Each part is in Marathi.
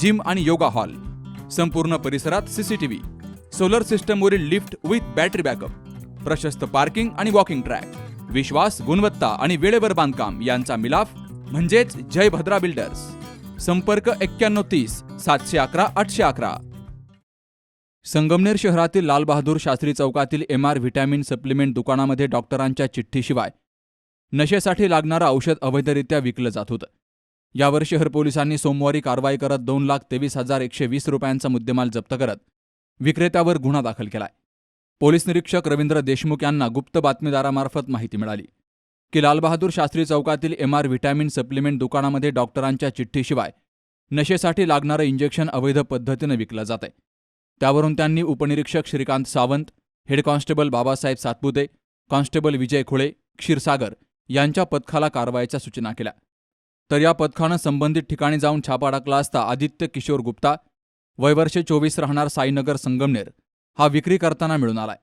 जिम आणि योगा हॉल. संपूर्ण परिसरात सीसीटीव्ही सोलर सिस्टमवरील लिफ्ट विथ बॅटरी बॅकअप. प्रशस्त पार्किंग आणि वॉकिंग ट्रॅक. विश्वास गुणवत्ता आणि वेळेवर बांधकाम यांचा मिलाफ म्हणजेच जय भद्रा बिल्डर्स. संपर्क एक्क्याण्णव तीस सातशे अकरा आठशे अकरा. संगमनेर शहरातील लालबहादूर शास्त्री चौकातील एम आर व्हिटॅमिन सप्लिमेंट दुकानामध्ये डॉक्टरांच्या चिठ्ठीशिवाय नशेसाठी लागणारं औषध अवैधरित्या विकलं जात होतं. यावर शहर पोलिसांनी सोमवारी कारवाई करत दोन लाख तेवीस हजार एकशे वीस रुपयांचा मुद्देमाल जप्त करत विक्रेत्यावर गुन्हा दाखल केलाय. पोलीस निरीक्षक रवींद्र देशमुख यांना गुप्त बातमीदारामार्फत माहिती मिळाली. की लालबहादूर शास्त्री चौकातील एम आर व्हिटॅमिन सप्लिमेंट दुकानामध्ये डॉक्टरांच्या चिठ्ठीशिवाय नशेसाठी लागणारं इंजेक्शन अवैध पद्धतीनं विकलं जात आहे त्यावरून त्यांनी उपनिरीक्षक Shrikant Sawant head constable Babasaheb Satpute constable Vijay Khule Kshirsagar यांच्या पथकाला कारवाईच्या सूचना केल्या. तर या पथकानं संबंधित ठिकाणी जाऊन छापा टाकला असता आदित्य किशोर गुप्ता वयवर्षे चोवीस राहणार साईनगर संगमनेर हा विक्री करताना मिळून आलाय.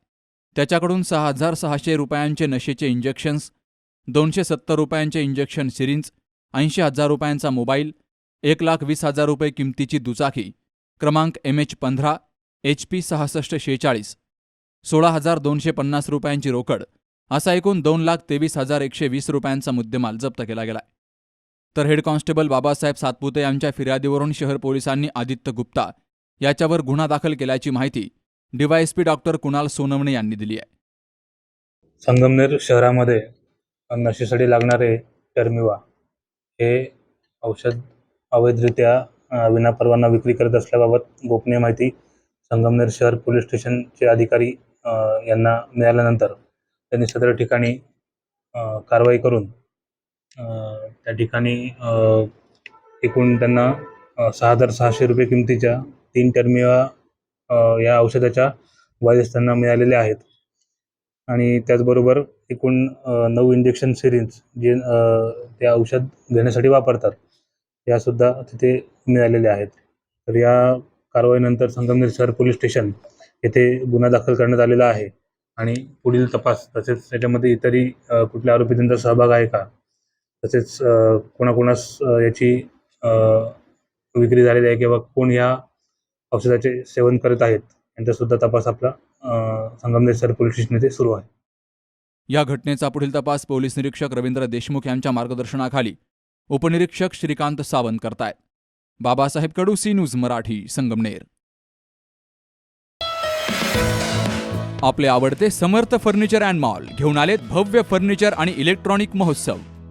त्याच्याकडून सहा हजार सहाशे रुपयांचे नशेचे इंजेक्शन्स दोनशे सत्तर रुपयांचे इंजेक्शन सिरिंज ऐंशी हजार रुपयांचा मोबाईल एक लाख वीस हजार रुपये किमतीची दुचाकी क्रमांक एम एच पंधरा एच पी सहासष्ट शेहेचाळीस सोळा हजार दोनशे पन्नास रुपयांची रोकड असा एकूण दोन लाख तेवीस हजार एकशे वीस रुपयांचा मुद्देमाल जप्त केला गेलाय. तर हेड कॉन्स्टेबल बाबासाहेब सातपुते यांच्या फिर्यादीवरून शहर पोलिसांनी आदित्य गुप्ता याच्यावर गुन्हा दाखल केल्याची माहिती डीवायएसपी डॉक्टर कुणाल सोनवणे यांनी दिली आहे. संगमनेर शहरामध्ये नशेसाठी लागणारे टर्मिवा हे औषध अवैधरित्या विनापरवाना विक्री करत असल्याबाबत गोपनीय माहिती संगमनेर शहर पोलीस स्टेशनचे अधिकारी यांना मिळाल्यानंतर त्यांनी सदर ठिकाणी कारवाई करून त्या ठिकाणी अ, एकूण त्यांना सहा हजार सहाशे रुपये किमतीच्या तीन टर्मिवा या औषधाच्या वायरस त्यांना मिळालेल्या आहेत. आणि त्याचबरोबर एकूण नऊ इंजेक्शन सिरिंज जे अ, ते औषध घेण्यासाठी वापरतात यासुद्धा तिथे मिळालेल्या आहेत. तर या कारवाईनंतर संगमनेर शहर पोलीस स्टेशन येथे गुन्हा दाखल करण्यात आलेला आहे. आणि पुढील तपास तसेच त्याच्यामध्ये इतरही कुठल्या आरोपी त्यांचा सहभाग आहे का? तसेच कोणाकोणास याची विक्री झालेली आहे किंवा कोण या औषधाचे सेवन करत आहेत यांचासुद्धा तपास आपला संगमनेर सर पोलीस स्टेशन येथे सुरू आहे. या घटनेचा पुढील तपास पोलीस निरीक्षक रवींद्र देशमुख यांच्या मार्गदर्शनाखाली उपनिरीक्षक श्रीकांत सावंत करतायत. Babasaheb Kadu C news Marathi Sangamner. आपले आवडते समर्थ फर्निचर अँड मॉल घेऊन आलेत भव्य फर्निचर आणि इलेक्ट्रॉनिक महोत्सव.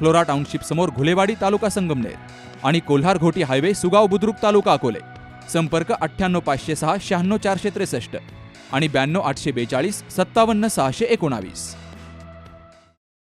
Flora township समोर घुलेवाडी तालुका संगमनेर आणि कोल्हार घोटी हायवे सुगाव बुद्रुक तालुका अकोले. संपर्क अठ्ठ्याण्णव पाचशे सहा शहाण्णव चारशे त्रेसष्ट आणि ब्याण्णव आठशे बेचाळीस सत्तावन्न सहाशे एकोणावीस.